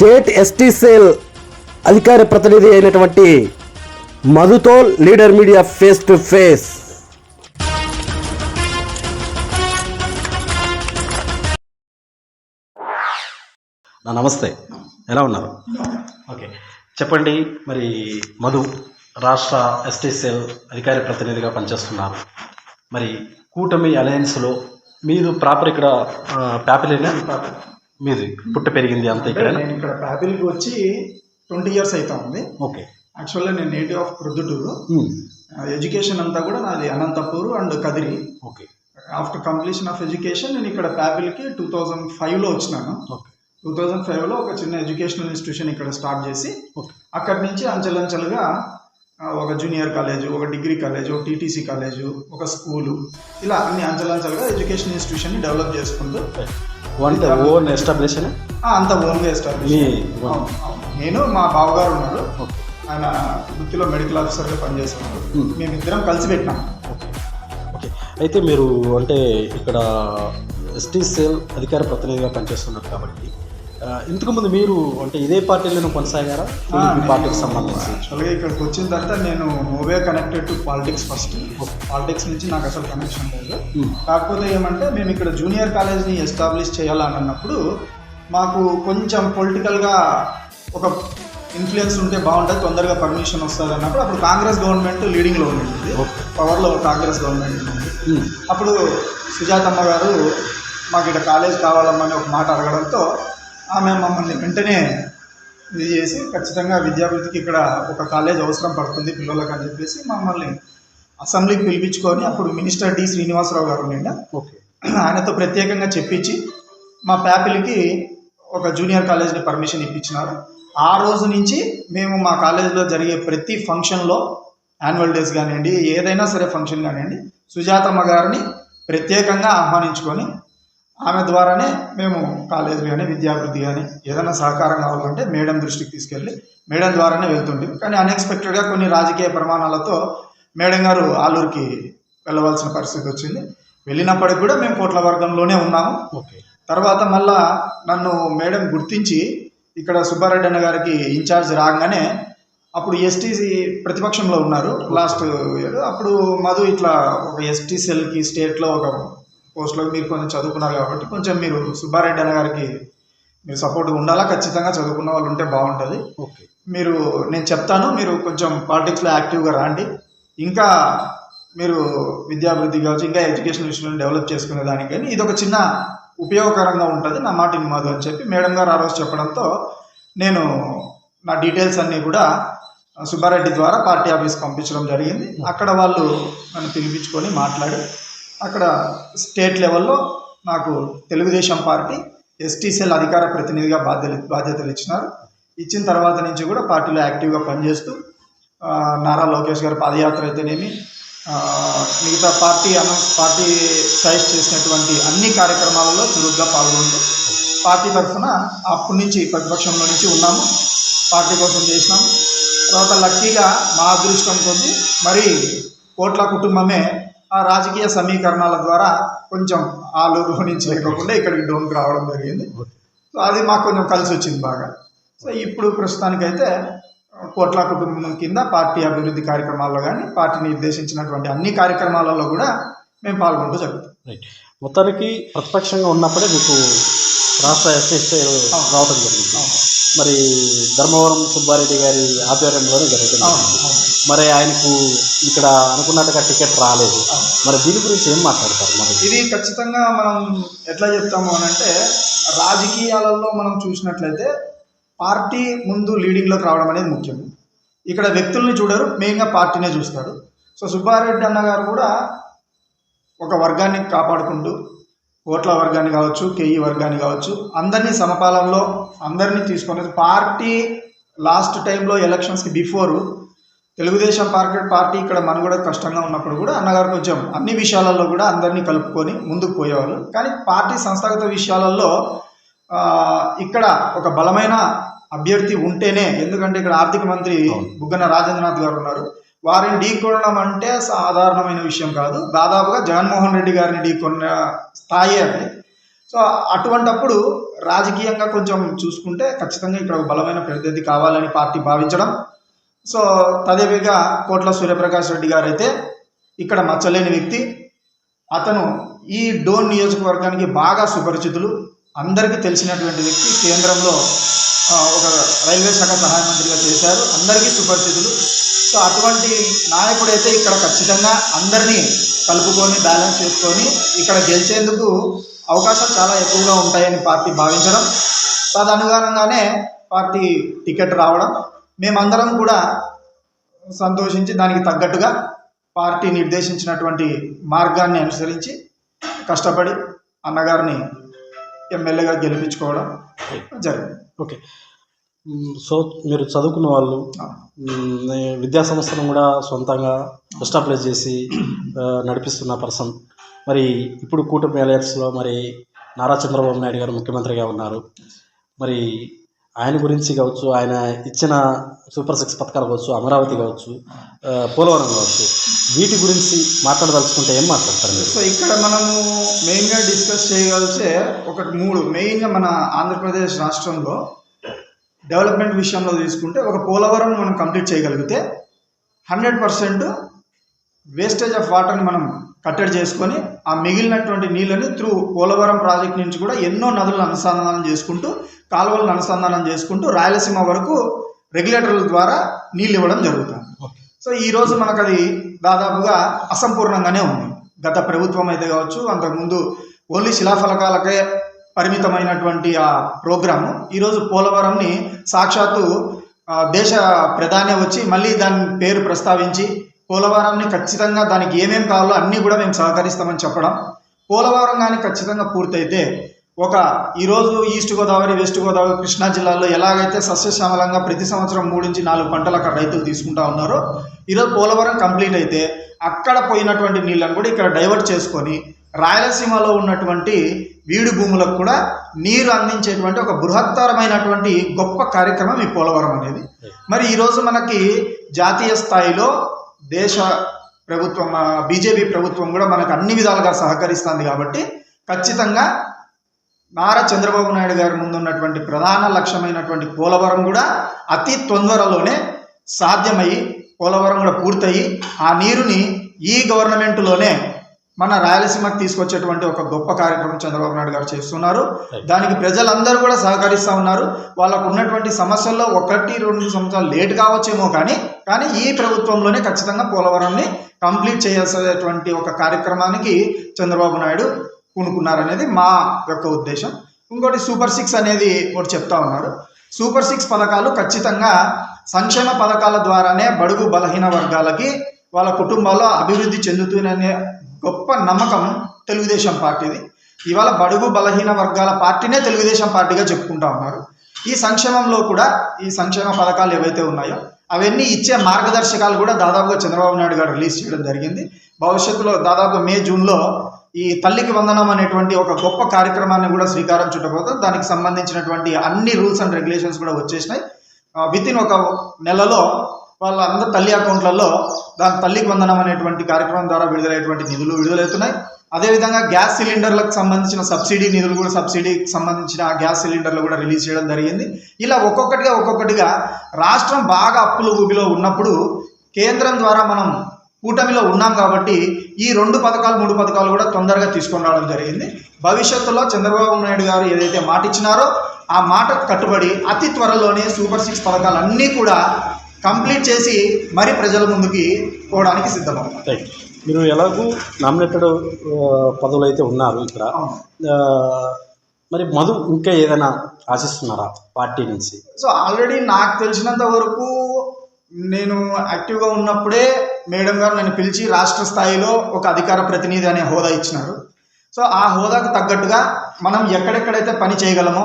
State ST cell అధికార ప్రతినిధి అయినటువంటి మధుతో leader media face to face. నా నమస్తే. ఎలా ఉన్నారు? ఓకే. చెప్పండి మరి మధు రాష్ట్ర ఎస్టీ సెల్ అధికార ప్రతినిధిగా పనిచేస్తున్నారు. మరి కూటమి అలయన్స్లో మీరు ప్రాపర్ ఇక్కడ ప్యాపిలేనా మీది పుట్ట పెరిగింది అంత ఇక్కడ? నేను ఇక్కడ ప్యాపిల్కి వచ్చి ట్వంటీ ఇయర్స్ అవుతా ఉంది. ఓకే. యాక్చువల్గా నేను నేటివ్ ఆఫ్ ప్రొద్దుటూరు ఎడ్యుకేషన్ అంతా కూడా నాది Anantapur and Kadiri. Okay. After completion of education నేను ఇక్కడ ప్యాపిల్కి టూ థౌజండ్ ఫైవ్లో వచ్చినాను. ఓకే. టూ థౌజండ్ ఫైవ్లో ఒక చిన్న ఎడ్యుకేషనల్ ఇన్స్టిట్యూషన్ ఇక్కడ స్టార్ట్ చేసి ఓకే. అక్కడి నుంచి అంచెలంచెలుగా ఒక జూనియర్ కాలేజు ఒక డిగ్రీ కాలేజు ఒక టీటీసీ కాలేజు ఒక స్కూలు ఇలా అన్ని అంచెలంచెలుగా ఎడ్యుకేషన్ ఇన్స్టిట్యూషన్ని డెవలప్ చేసుకుంటూ వన్ ఓన్ ఎస్టాబ్లిషన్ అంతా ఓన్గా ఎస్టాబ్లిష్. నేను మా బావగారు ఉన్నారు. ఆయన వృత్తిలో మెడికల్ ఆఫీసర్గా పనిచేస్తున్నారు. మేమిద్దరం కలిసి పెట్టినాం. ఓకే. ఓకే. అయితే మీరు అంటే ఇక్కడ ఎస్టీ సెల్ అధికార ప్రతినిధిగా పనిచేస్తున్నారు కాబట్టి ఆ, ఇంతకు ముందు మీరు అంటే ఇదే పార్టీలోనే కొనసాగారా? పార్టీకి సంబంధించి. యాక్చువల్గా ఇక్కడికి వచ్చిన తర్వాత నేను moved connected to politics first. Politics నుంచి నాకు అసలు కనెక్షన్ లేదు. ఉమ్, కాకపోతే ఏమంటే మేము ఇక్కడ జూనియర్ కాలేజ్ని ఎస్టాబ్లిష్ చేయాలని అన్నప్పుడు మాకు కొంచెం పొలిటికల్గా ఒక ఇన్ఫ్లుయెన్స్ ఉంటే బాగుంటుంది తొందరగా పర్మిషన్ వస్తుంది అన్నప్పుడు అప్పుడు కాంగ్రెస్ గవర్నమెంట్ లీడింగ్లో ఉంది పవర్లో కాంగ్రెస్ గవర్నమెంట్ ఉంది ఉమ్, అప్పుడు సుజాతమ్మ గారు మాకు ఇక్కడ కాలేజ్ కావాలమ్మని ఒక మాట అడగడంతో ఆమె మమ్మల్ని వెంటనే ఇది చేసి ఖచ్చితంగా విద్యాభివృద్ధికి ఇక్కడ ఒక కాలేజ్ అవసరం పడుతుంది పిల్లలకు అని చెప్పేసి మమ్మల్ని అసెంబ్లీకి పిలిపించుకొని అప్పుడు మినిస్టర్ డి శ్రీనివాసరావు గారు నిండా ఓకే. ఆయనతో ప్రత్యేకంగా చెప్పించి మా ప్యాపిల్కి ఒక జూనియర్ కాలేజ్ని పర్మిషన్ ఇప్పించినారు. ఆ రోజు నుంచి మేము మా కాలేజీలో జరిగే ప్రతి ఫంక్షన్లో యాన్యువల్ డేస్ కానివ్వండి ఏదైనా సరే ఫంక్షన్ కానివ్వండి సుజాతమ్మ గారిని ప్రత్యేకంగా ఆహ్వానించుకొని ఆమె ద్వారానే మేము కాలేజీ కానీ విద్యాభివృద్ధి కానీ ఏదైనా సహకారం కావాలంటే మేడం దృష్టికి తీసుకెళ్ళి మేడం ద్వారానే వెళ్తుంటాం కానీ అన్ఎక్స్పెక్టెడ్గా కొన్ని రాజకీయ ప్రమాణాలతో మేడం గారు ఆలూరుకి వెళ్ళవలసిన పరిస్థితి వచ్చింది. వెళ్ళినప్పటికి కూడా మేము కోట్ల వర్గంలోనే ఉన్నాము. ఓకే. తర్వాత మళ్ళా నన్ను మేడం గుర్తించి ఇక్కడ సుబ్బారెడ్డి అన్న గారికి ఇన్ఛార్జ్ రాగానే అప్పుడు ఎస్టీ ప్రతిపక్షంలో ఉన్నారు. లాస్ట్ ఇయర్ అప్పుడు మధు ఇట్లా ఒక ఎస్టీ సెల్కి స్టేట్లో ఒక పోస్ట్లో మీరు కొంచెం చదువుకున్నారు కాబట్టి కొంచెం మీరు సుబ్బారెడ్డి అన్న గారికి మీరు సపోర్ట్గా ఉండాలా? ఖచ్చితంగా చదువుకున్న వాళ్ళు ఉంటే బాగుంటుంది. ఓకే. మీరు నేను చెప్తాను మీరు కొంచెం పాలిటిక్స్లో యాక్టివ్గా రండి. ఇంకా మీరు విద్యాభివృద్ధి కావచ్చు ఇంకా ఎడ్యుకేషన్ విషయంలో డెవలప్ చేసుకునే దానికని ఇది ఒక చిన్న ఉపయోగకరంగా ఉంటుంది. నా మాట మాదు అని చెప్పి మేడం గారు ఆ రోజు చెప్పడంతో నేను నా డీటెయిల్స్ అన్నీ కూడా సుబ్బారెడ్డి ద్వారా పార్టీ ఆఫీస్కి పంపించడం జరిగింది. అక్కడ వాళ్ళు నన్ను పిలిపించుకొని మాట్లాడి అక్కడ స్టేట్ లెవెల్లో నాకు తెలుగుదేశం పార్టీ ఎస్టీసీఎల్ అధికార ప్రతినిధిగా బాధ్యత బాధ్యతలు ఇచ్చినారు. ఇచ్చిన తర్వాత నుంచి కూడా పార్టీలో యాక్టివ్గా పనిచేస్తూ నారా లోకేష్ గారి పాదయాత్ర అయితేనేమి మిగతా పార్టీ అనౌన్స్ పార్టీ సజెస్ట్ చేసినటువంటి అన్ని కార్యక్రమాలలో చురుగ్గా పాల్గొంటూ పార్టీ తరఫున అప్పటి నుంచి ప్రతిపక్షంలో నుంచి ఉన్నాము. పార్టీ కోసం చేసినాము. తర్వాత లక్కీగా మా అదృష్టం కొద్దీ మరి కోట్ల కుటుంబమే ఆ రాజకీయ సమీకరణాల ద్వారా కొంచెం ఆలూరు నుంచి లేకుండా ఇక్కడికి డోన్కి రావడం జరిగింది. సో అది మాకు కొంచెం కలిసి వచ్చింది బాగా. సో ఇప్పుడు ప్రస్తుతానికైతే కోట్ల కుటుంబం కింద పార్టీ అభివృద్ధి కార్యక్రమాల్లో కానీ పార్టీ నిర్దేశించినటువంటి అన్ని కార్యక్రమాలలో కూడా మేము పాల్గొంటూ జరుగుతాం. రైట్. మొత్తానికి ప్రతిపక్షంగా ఉన్నప్పుడే మీకు రాష్ట్ర ఎస్టీ సెల్ రావడం జరిగింది. మరి ధర్మవరం సుబ్బారెడ్డి గారి ఆధ్వర్యంలోనే జరుగుతుంది. మరి ఆయనకు ఇక్కడ అనుకున్నట్టుగా టికెట్ రాలేదు. మరి దీని గురించి ఏం మాట్లాడతారు మరి? ఇది ఖచ్చితంగా మనం ఎట్లా చెప్తాము అని అంటే రాజకీయాలలో మనం చూసినట్లయితే పార్టీ ముందు లీడింగ్లోకి రావడం అనేది ముఖ్యం. ఇక్కడ వ్యక్తుల్ని చూడరు మెయిన్గా పార్టీనే చూస్తారు. సో సుబ్బారెడ్డి అన్నగారు కూడా ఒక వర్గాన్ని కాపాడుకుంటూ ఓట్ల వర్గాన్ని కావచ్చు కేఈ వర్గాన్ని కావచ్చు అందరినీ సమపాలంలో అందరినీ తీసుకొని పార్టీ లాస్ట్ టైంలో ఎలక్షన్స్కి బిఫోరు తెలుగుదేశం పార్టీ పార్టీ ఇక్కడ మనుగడ కష్టంగా ఉన్నప్పుడు కూడా అన్నగారు కొంచెం అన్ని విషయాలలో కూడా అందరినీ కలుపుకొని ముందుకు పోయేవాళ్ళు. కానీ పార్టీ సంస్థాగత విషయాలలో ఇక్కడ ఒక బలమైన అభ్యర్థి ఉంటేనే ఎందుకంటే ఇక్కడ ఆర్థిక మంత్రి బుగ్గన రాజేంద్రనాథ్ గారు ఉన్నారు. వారిని ఢీకొనడం అంటే సాధారణమైన విషయం కాదు. దాదాపుగా జగన్మోహన్ రెడ్డి గారిని ఢీకొన్న స్థాయి అది. సో అటువంటప్పుడు రాజకీయంగా కొంచెం చూసుకుంటే ఖచ్చితంగా ఇక్కడ ఒక బలమైన ప్రతినిధి కావాలని పార్టీ భావించడం సో తదేవిగా కోట్ల సూర్యప్రకాష్ రెడ్డి గారు అయితే ఇక్కడ మచ్చలేని వ్యక్తి. అతను ఈ డోన్ నియోజకవర్గానికి బాగా సుపరిచితులు. అందరికీ తెలిసినటువంటి వ్యక్తి. కేంద్రంలో ఒక రైల్వే శాఖ సహాయ మంత్రిగా చేశారు. అందరికీ సుపరిచితులు. సో అటువంటి నాయకుడైతే ఇక్కడ ఖచ్చితంగా అందరినీ కలుపుకొని బ్యాలెన్స్ చేసుకొని ఇక్కడ గెలిచేందుకు అవకాశాలు చాలా ఎక్కువగా ఉంటాయని పార్టీ భావించడం. తదనుగుణంగానే పార్టీ టికెట్ రావడం మేమందరం కూడా సంతోషించి దానికి తగ్గట్టుగా పార్టీ నిర్దేశించినటువంటి మార్గాన్ని అనుసరించి కష్టపడి అన్నగారిని ఎమ్మెల్యేగా గెలిపించుకోవడం జరిగింది. ఓకే. సో మీరు చదువుకున్న వాళ్ళు విద్యా సంస్థను కూడా సొంతంగా ఎస్టాబ్లిష్ చేసి నడిపిస్తున్న పర్సన్. మరి ఇప్పుడు కూటమి అలయన్స్లో మరి నారా చంద్రబాబు నాయుడు గారు ముఖ్యమంత్రిగా ఉన్నారు. మరి ఆయన గురించి కావచ్చు ఆయన ఇచ్చిన సూపర్ సిక్స్ పథకాలు కావచ్చు అమరావతి కావచ్చు పోలవరం కావచ్చు వీటి గురించి మాట్లాడదలుచుకుంటే ఏం మాట్లాడతారు మీరు? సో ఇక్కడ మనము మెయిన్గా డిస్కస్ చేయగలిసే ఒకటి మూడు మెయిన్గా మన ఆంధ్రప్రదేశ్ రాష్ట్రంలో డెవలప్మెంట్ విషయంలో తీసుకుంటే ఒక పోలవరం మనం కంప్లీట్ చేయగలిగితే హండ్రెడ్ పర్సెంట్ వేస్టేజ్ ఆఫ్ వాటర్ని మనం కట్టడి చేసుకొని ఆ మిగిలినటువంటి నీళ్ళని త్రూ పోలవరం ప్రాజెక్ట్ నుంచి కూడా ఎన్నో నదులను అనుసంధానం చేసుకుంటూ కాలువలను అనుసంధానం చేసుకుంటూ రాయలసీమ వరకు రెగ్యులేటర్ల ద్వారా నీళ్ళు ఇవ్వడం జరుగుతుంది. సో ఈ రోజు మనకు అది దాదాపుగా అసంపూర్ణంగానే ఉంది. గత ప్రభుత్వం అయితే కావచ్చు అంతకుముందు ఓన్లీ శిలాఫలకాలకే పరిమితమైనటువంటి ఆ ప్రోగ్రాము. ఈరోజు పోలవరంని సాక్షాత్తు దేశ ప్రధాని వచ్చి మళ్ళీ దాని పేరు ప్రస్తావించి పోలవరాన్ని ఖచ్చితంగా దానికి ఏమేం కావాలో అన్నీ కూడా మేము సహకరిస్తామని చెప్పడం. పోలవరం కానీ ఖచ్చితంగా పూర్తయితే ఒక ఈరోజు ఈస్ట్ గోదావరి వెస్ట్ గోదావరి కృష్ణా జిల్లాలో ఎలాగైతే సస్యశ్యామలంగా ప్రతి సంవత్సరం మూడు నుంచి నాలుగు పంటలు అక్కడ రైతులు తీసుకుంటా ఉన్నారో ఈరోజు పోలవరం కంప్లీట్ అయితే అక్కడ పోయినటువంటి నీళ్ళని కూడా ఇక్కడ డైవర్ట్ చేసుకొని రాయలసీమలో ఉన్నటువంటి వీడు భూములకు కూడా నీరు అందించేటువంటి ఒక బృహత్తరమైనటువంటి గొప్ప కార్యక్రమం ఈ పోలవరం అనేది. మరి ఈరోజు మనకి జాతీయ స్థాయిలో దేశ ప్రభుత్వం బీజేపీ ప్రభుత్వం కూడా మనకు అన్ని విధాలుగా సహకరిస్తుంది కాబట్టి ఖచ్చితంగా నారా చంద్రబాబు నాయుడు గారి ముందున్నటువంటి ప్రధాన లక్ష్యమైనటువంటి పోలవరం కూడా అతి తొందరలోనే సాధ్యమయ్యి పోలవరం కూడా పూర్తయి ఆ నీరుని ఈ గవర్నమెంట్లోనే మన రాయలసీమకు తీసుకొచ్చేటువంటి ఒక గొప్ప కార్యక్రమం చంద్రబాబు నాయుడు గారు చేస్తున్నారు. దానికి ప్రజలందరూ కూడా సహకరిస్తూ ఉన్నారు. వాళ్ళకు ఉన్నటువంటి సమస్యల్లో ఒకటి రెండు సంవత్సరాలు లేట్ కావచ్చేమో కానీ కానీ ఈ ప్రభుత్వంలోనే ఖచ్చితంగా పోలవరాన్ని కంప్లీట్ చేయాల్సినటువంటి ఒక కార్యక్రమానికి చంద్రబాబు నాయుడు పూనుకున్నారనేది మా యొక్క ఉద్దేశం. ఇంకోటి సూపర్ సిక్స్ అనేది ఒకటి చెప్తా ఉన్నారు. సూపర్ సిక్స్ పథకాలు ఖచ్చితంగా సంక్షేమ పథకాల ద్వారానే బడుగు బలహీన వర్గాలకి వాళ్ళ కుటుంబాల్లో అభివృద్ధి చెందుతుందనే గొప్ప నమ్మకం తెలుగుదేశం పార్టీది. ఇవాళ బడుగు బలహీన వర్గాల పార్టీనే తెలుగుదేశం పార్టీగా చెప్పుకుంటా ఉన్నారు. ఈ సంక్షేమంలో కూడా ఈ సంక్షేమ పథకాలు ఏవైతే ఉన్నాయో అవన్నీ ఇచ్చే మార్గదర్శకాలు కూడా దాదాపుగా చంద్రబాబు నాయుడు గారు రిలీజ్ చేయడం జరిగింది. భవిష్యత్తులో దాదాపు మే జూన్లో ఈ తల్లికి వందనం అనేటువంటి ఒక గొప్ప కార్యక్రమాన్ని కూడా స్వీకారం చుట్టబోతుంది దానికి సంబంధించినటువంటి అన్ని రూల్స్ అండ్ రెగ్యులేషన్స్ కూడా వచ్చేసినాయి. విత్ ఇన్ ఒక నెలలో వాళ్ళందరూ తల్లి అకౌంట్లలో దాని తల్లికి వందనం అనేటువంటి కార్యక్రమం ద్వారా విడుదలైనటువంటి నిధులు విడుదలవుతున్నాయి. అదేవిధంగా గ్యాస్ సిలిండర్లకు సంబంధించిన సబ్సిడీ నిధులు కూడా సబ్సిడీకి సంబంధించిన ఆ గ్యాస్ సిలిండర్లు కూడా రిలీజ్ చేయడం జరిగింది. ఇలా ఒక్కొక్కటిగా ఒక్కొక్కటిగా రాష్ట్రం బాగా అప్పుల ఊబిలో ఉన్నప్పుడు కేంద్రం ద్వారా మనం కూటమిలో ఉన్నాం కాబట్టి ఈ రెండు పథకాలు మూడు పథకాలు కూడా తొందరగా తీసుకొని రావడం జరిగింది. భవిష్యత్తులో చంద్రబాబు నాయుడు గారు ఏదైతే మాట ఇచ్చినారో ఆ మాటకు కట్టుబడి అతి త్వరలోనే సూపర్ సిక్స్ పథకాలు అన్నీ కూడా కంప్లీట్ చేసి మరి ప్రజల ముందుకి పోవడానికి సిద్ధమవుతాం రైట్ మీరు ఎలాగూ నామినేటెడ్ పదవులు అయితే ఉన్నారు ఇక్కడ. మరి మధు ఇంకా ఏదైనా ఆశిస్తున్నారా పార్టీ నుంచి? సో ఆల్రెడీ నాకు తెలిసినంత వరకు నేను యాక్టివ్గా ఉన్నప్పుడే మేడం గారు నన్ను పిలిచి రాష్ట్ర స్థాయిలో ఒక అధికార ప్రతినిధి అనే హోదా ఇచ్చినారు. సో ఆ హోదాకు తగ్గట్టుగా మనం ఎక్కడెక్కడైతే పని చేయగలమో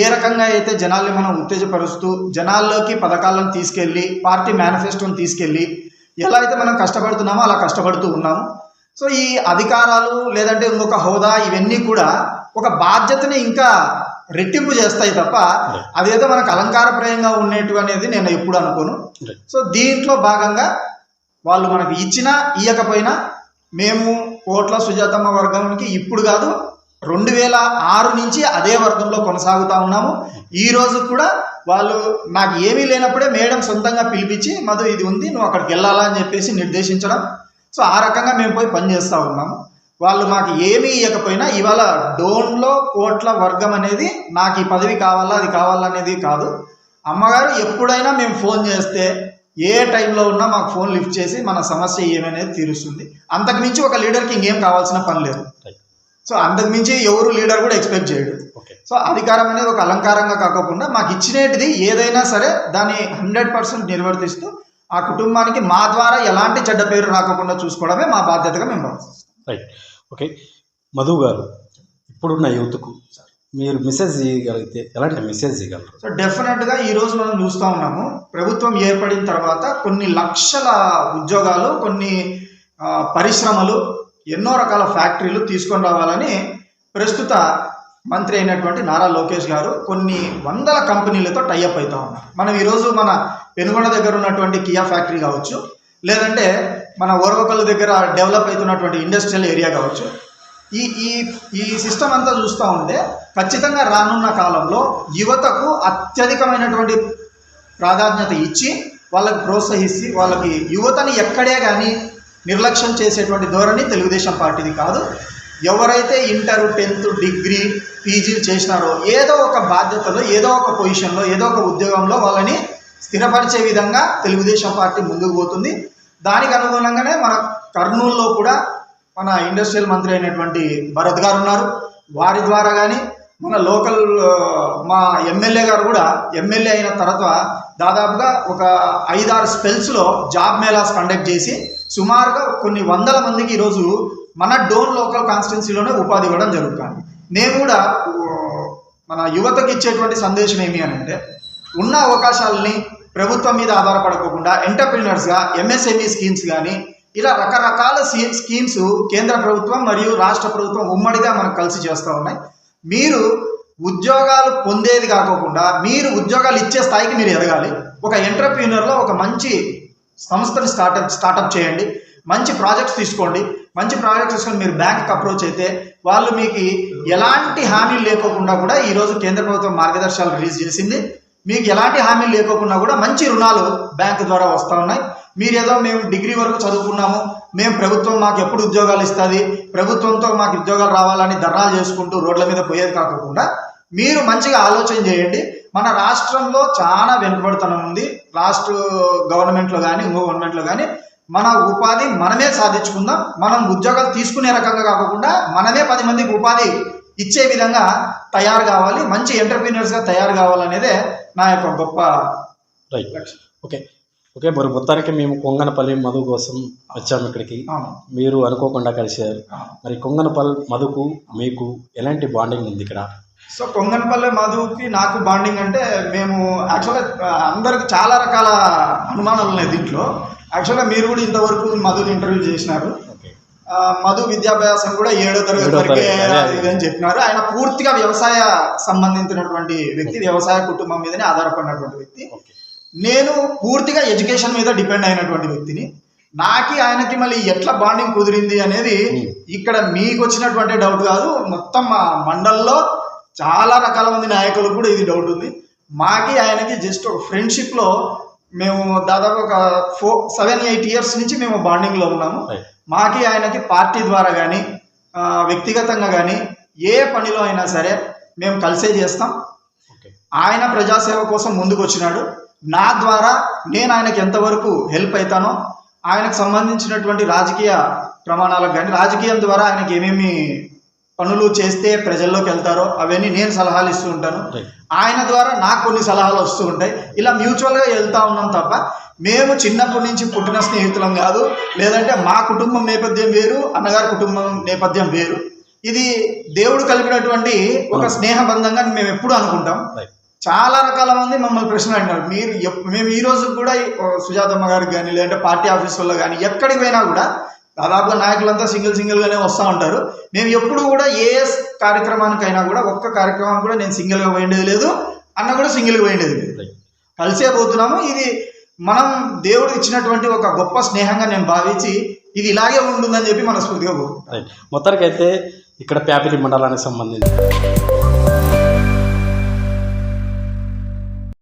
ఏ రకంగా అయితే జనాల్ని మనం ఉత్తేజపరుస్తూ జనాల్లోకి పథకాలను తీసుకెళ్ళి పార్టీ మేనిఫెస్టోని తీసుకెళ్ళి ఎలా అయితే మనం కష్టపడుతున్నామో అలా కష్టపడుతూ ఉన్నాము. సో ఈ అధికారాలు లేదంటే ఇంకొక హోదా ఇవన్నీ కూడా ఒక బాధ్యతని ఇంకా రెట్టింపు చేస్తాయి తప్ప అదేదో మనకు అలంకారప్రాయంగా ఉండేటు అనేది నేను ఎప్పుడు అనుకోను. సో దీంట్లో భాగంగా వాళ్ళు మనకు ఇచ్చినా ఇయ్యకపోయినా మేము కోట్ల సుజాతమ్మ వర్గానికి ఇప్పుడు కాదు రెండు వేల ఆరు నుంచి అదే వర్గంలో కొనసాగుతా ఉన్నాము. ఈ రోజు కూడా వాళ్ళు నాకు ఏమీ లేనప్పుడే మేడం సొంతంగా పిలిపించి మధు ఇది ఉంది నువ్వు అక్కడికి వెళ్ళాలా అని చెప్పేసి నిర్దేశించడం. సో ఆ రకంగా మేము పోయి పనిచేస్తూ ఉన్నాము. వాళ్ళు మాకు ఏమీ ఇవ్వకపోయినా ఇవాళ డోన్లో కోట్ల వర్గం అనేది నాకు ఈ పదవి కావాలా అది కావాలా అనేది కాదు. అమ్మగారు ఎప్పుడైనా మేము ఫోన్ చేస్తే ఏ టైంలో ఉన్నా మాకు ఫోన్ లిఫ్ట్ చేసి మన సమస్య ఏమనేది తీరుస్తుంది. అంతకు మించి ఒక లీడర్కి ఇంకేం కావాల్సిన పని లేదు. సో అంతకు మించి ఎవరు లీడర్ కూడా ఎక్స్పెక్ట్ చేయడు. ఓకే సో అధికారం అనేది ఒక అలంకారంగా కాకుండా మాకు ఇచ్చినటిది ఏదైనా సరే దాన్ని హండ్రెడ్ పర్సెంట్ నిర్వర్తిస్తూ ఆ కుటుంబానికి మా ద్వారా ఎలాంటి చెడ్డ పేరు రాకుండా చూసుకోవడమే మా బాధ్యతగా మేము భావిస్తాం. రైట్ ఓకే మధు గారు ఇప్పుడున్న యూత్కు మీరు మెసేజ్ ఇవ్వగలిగితే ఎలాంటి మెసేజ్ ఇవ్వగలరు సో డెఫినెట్గా ఈ రోజు మనం చూస్తూ ఉన్నాము. ప్రభుత్వం ఏర్పడిన తర్వాత కొన్ని లక్షల ఉద్యోగాలు కొన్ని పరిశ్రమలు ఎన్నో రకాల ఫ్యాక్టరీలు తీసుకొని రావాలని ప్రస్తుత మంత్రి అయినటువంటి నారా లోకేష్ గారు కొన్ని వందల కంపెనీలతో టైఅప్ అవుతా ఉన్నారు. మనం ఈరోజు మన పెనుగొండ దగ్గర ఉన్నటువంటి కియా ఫ్యాక్టరీ కావచ్చు లేదంటే మన ఓరవకల్ దగ్గర డెవలప్ అవుతున్నటువంటి ఇండస్ట్రియల్ ఏరియా కావచ్చు ఈ ఈ ఈ సిస్టమ్ అంతా చూస్తూ ఉంటే ఖచ్చితంగా రానున్న కాలంలో యువతకు అత్యధికమైనటువంటి ప్రాధాన్యత ఇచ్చి వాళ్ళకి ప్రోత్సహిస్తే వాళ్ళకి యువతని ఎక్కడే కానీ నిర్లక్ష్యం చేసేటువంటి ధోరణి తెలుగుదేశం పార్టీది కాదు. ఎవరైతే ఇంటర్ టెన్త్ డిగ్రీ పీజీలు చేసినారో ఏదో ఒక బాధ్యతలో ఏదో ఒక పొజిషన్లో ఏదో ఒక ఉద్యోగంలో వాళ్ళని స్థిరపరిచే విధంగా తెలుగుదేశం పార్టీ ముందుకు పోతుంది. దానికి అనుగుణంగానే మన కర్నూలులో కూడా మన ఇండస్ట్రియల్ మంత్రి అయినటువంటి భరత్ గారు ఉన్నారు. వారి ద్వారా కానీ మన లోకల్ మా ఎమ్మెల్యే గారు కూడా ఎమ్మెల్యే అయిన తర్వాత దాదాపుగా ఒక ఐదారు స్పెల్స్లో జాబ్ మేళాస్ కండక్ట్ చేసి సుమారుగా కొన్ని వందల మందికి ఈరోజు మన డోన్ లోకల్ కాన్స్టిట్యున్సీలోనే ఉపాధి ఇవ్వడం జరుగుతుంది. నేను కూడా మన యువతకు ఇచ్చేటువంటి సందేశం ఏమి అని అంటే ఉన్న అవకాశాలని ప్రభుత్వం మీద ఆధారపడకుండా ఎంటర్ప్రినర్స్గా ఎంఎస్ఎంఈ స్కీమ్స్ కానీ ఇలా రకరకాల స్కీమ్స్ కేంద్ర ప్రభుత్వం మరియు రాష్ట్ర ప్రభుత్వం ఉమ్మడిగా మనకు కలిసి చేస్తూ ఉన్నాయి. మీరు ఉద్యోగాలు పొందేది కాకోకుండా మీరు ఉద్యోగాలు ఇచ్చే స్థాయికి మీరు ఎదగాలి. ఒక ఎంటర్ప్రీనర్లో ఒక మంచి సంస్థని స్టార్ట్అప్ స్టార్టప్ చేయండి. మంచి ప్రాజెక్ట్స్ తీసుకోండి. మంచి ప్రాజెక్ట్స్ తీసుకొని మీరు బ్యాంక్కి అప్రోచ్ అయితే వాళ్ళు మీకు ఎలాంటి హామీలు లేకోకుండా కూడా ఈరోజు కేంద్ర ప్రభుత్వం మార్గదర్శకాలు రిలీజ్ చేసింది. మీకు ఎలాంటి హామీలు లేకోకుండా కూడా మంచి రుణాలు బ్యాంకు ద్వారా వస్తూ ఉన్నాయి. మీరు ఏదో మేము డిగ్రీ వరకు చదువుకున్నాము మేము ప్రభుత్వం మాకు ఎప్పుడు ఉద్యోగాలు ఇస్తుంది ప్రభుత్వంతో మాకు ఉద్యోగాలు రావాలని ధర్నాలు చేసుకుంటూ రోడ్ల మీద పోయేది కాకుండా మీరు మంచిగా ఆలోచన చేయండి. మన రాష్ట్రంలో చాలా వెనుకబడుతనం ఉంది. రాష్ట్ర గవర్నమెంట్లో కానీ ఇంకో గవర్నమెంట్లో కానీ మన ఉపాధి మనమే సాధించుకుందాం. మనం ఉద్యోగాలు తీసుకునే రకంగా కాకుండా మనమే పది మందికి ఉపాధి ఇచ్చే విధంగా తయారు కావాలి. మంచి ఎంటర్ప్రీనర్స్గా తయారు కావాలనేదే నా యొక్క గొప్ప రైట్ ఓకే ఓకే మరి మొత్తానికి మేము కొంగనపల్లి మధు కోసం వచ్చాము ఇక్కడికి. మీరు అనుకోకుండా కలిశారు. అవును. మరి కొంగనపల్లి మధుకు మీకు ఎలాంటి బాండింగ్ ఉంది ఇక్కడ? సో కొంగన్పల్లె మధుకి నాకు బాండింగ్ అంటే మేము యాక్చువల్గా అందరికి చాలా రకాల అనుమానాలు ఉన్నాయి దీంట్లో యాక్చువల్గా మీరు కూడా ఇంతవరకు మధుని ఇంటర్వ్యూ చేసినారు. మధు విద్యాభ్యాసం కూడా ఏడో తరగతి వరకే. ఇదని చెప్పినారు. ఆయన పూర్తిగా వ్యవసాయ సంబంధించినటువంటి వ్యక్తి వ్యవసాయ కుటుంబం మీదనే ఆధారపడినటువంటి వ్యక్తి. నేను పూర్తిగా ఎడ్యుకేషన్ మీద డిపెండ్ అయినటువంటి వ్యక్తిని. నాకి ఆయనకి మళ్ళీ ఎట్లా బాండింగ్ కుదిరింది అనేది. ఇక్కడ మీకు వచ్చినటువంటి డౌట్ కాదు. మొత్తం మా మండల్లో చాలా రకాల మంది నాయకులకు కూడా ఇది డౌట్ ఉంది. మాకి ఆయనకి జస్ట్ ఒక ఫ్రెండ్షిప్లో మేము దాదాపు ఒక ఫోర్ సెవెన్ ఎయిట్ ఇయర్స్ నుంచి మేము బాండింగ్లో ఉన్నాము. మాకి ఆయనకి పార్టీ ద్వారా కానీ వ్యక్తిగతంగా కానీ ఏ పనిలో అయినా సరే మేము కలిసే చేస్తాం. ఆయన ప్రజాసేవ కోసం ముందుకు వచ్చినాడు నా ద్వారా నేను ఆయనకి ఎంతవరకు హెల్ప్ అవుతానో ఆయనకు సంబంధించినటువంటి రాజకీయ ప్రమాణాలకు కానీ రాజకీయం ద్వారా ఆయనకి ఏమేమి పనులు చేస్తే ప్రజల్లోకి వెళ్తారో అవన్నీ నేను సలహాలు ఇస్తూ ఉంటాను. ఆయన ద్వారా నాకు కొన్ని సలహాలు వస్తూ ఉంటాయి. ఇలా మ్యూచువల్గా వెళ్తా ఉన్నాం తప్ప మేము చిన్నప్పటి నుంచి పుట్టిన స్నేహితులం కాదు లేదంటే మా కుటుంబం నేపథ్యం వేరు అన్నగారి కుటుంబం నేపథ్యం వేరు. ఇది దేవుడు కలిపినటువంటి ఒక స్నేహబంధంగా మేము ఎప్పుడు అనుకుంటాం. చాలా రకాల మంది మమ్మల్ని ప్రశ్న అడిగినారు. మీరు మేము ఈ రోజు కూడా సుజాతమ్మ గారికి కానీ లేదంటే పార్టీ ఆఫీసుల్లో కానీ ఎక్కడికి పోయినా కూడా దాదాపుగా నాయకులంతా సింగిల్ సింగిల్గానే వస్తూ ఉంటారు. మేము ఎప్పుడు కూడా ఏ కార్యక్రమానికైనా కూడా ఒక్క కార్యక్రమానికి కూడా నేను సింగిల్గా పోయిండేది లేదు అన్న కూడా సింగిల్గా పోయిండేది లేదు. కలిసే పోతున్నాము. ఇది మనం దేవుడు ఇచ్చినటువంటి ఒక గొప్ప స్నేహంగా నేను భావించి ఇది ఇలాగే ఉంటుందని చెప్పి మనస్ఫూర్తిగా కోరుకుంటాం మొత్తానికైతే ఇక్కడ ప్యాపిలి మండలానికి సంబంధించి